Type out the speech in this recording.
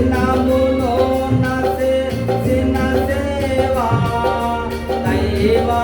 దినములో చేసిన సేవ దైవా